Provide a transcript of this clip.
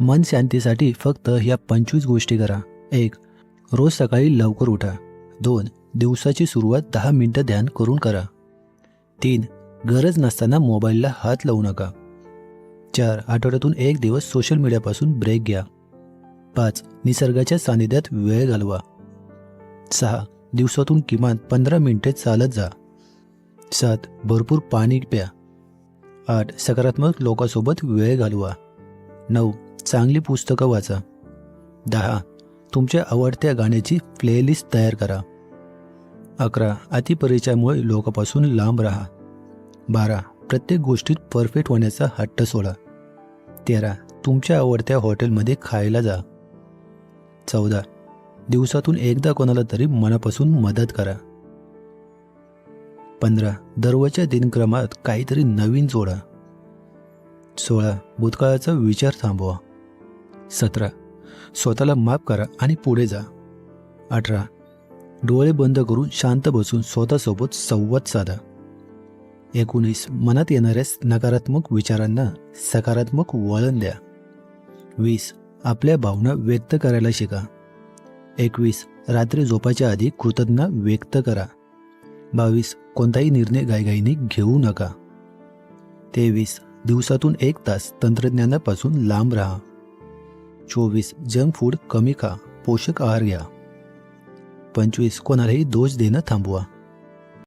मन शांतीसाठी फक्त ह्या पंचवीस गोष्टी करा. एक रोज सकाळी लवकर उठा. दोन दिवसाची सुरुवात दहा मिनटं ध्यान करून करा. तीन गरज नसताना मोबाईलला हात लावू नका. चार आठवड्यातून एक दिवस सोशल मीडियापासून ब्रेक घ्या. पाच निसर्गाच्या सानिध्यात वेळ घालवा. सहा दिवसातून किमान पंधरा मिनिटे चालत जा. सात भरपूर पाणी प्या. आठ सकारात्मक लोकांसोबत वेळ घालवा. नऊ चांगली पुस्तकं वाचा. दहा. तुमच्या आवडत्या गाण्याची प्लेलिस्ट तयार करा. अकरा. अतिपरिचयामुळे लोकांपासून लांब राहा. बारा. प्रत्येक गोष्टीत परफेक्ट होण्याचा हट्ट सोडा. तेरा. तुमच्या आवडत्या हॉटेलमध्ये खायला जा. चौदा. दिवसातून एकदा कोणाला तरी मनापासून मदत करा. पंधरा. दररोजच्या दिनक्रमात काहीतरी नवीन जोडा. सोळा. भूतकाळाचा विचार थांबवा. सतरा. स्वतःला माफ करा आणि पुढे जा. अठरा. डोळे बंद करून शांत बसून स्वतःसोबत संवाद साधा. एकोणीस. मनात येणाऱ्या नकारात्मक विचारांना सकारात्मक वळण द्या. वीस. आपल्या भावना व्यक्त करायला शिका. एकवीस. रात्री झोपाच्या आधी कृतज्ञ व्यक्त करा. बावीस. कोणताही निर्णय घाईघाईने घेऊ नका. तेवीस. दिवसातून एक तास तंत्रज्ञानापासून लांब राहा. चोवीस जंक फूड कमी खा पोषक आहार घ्या. पंचवीस कोणालाही दोष देणं थांबवा.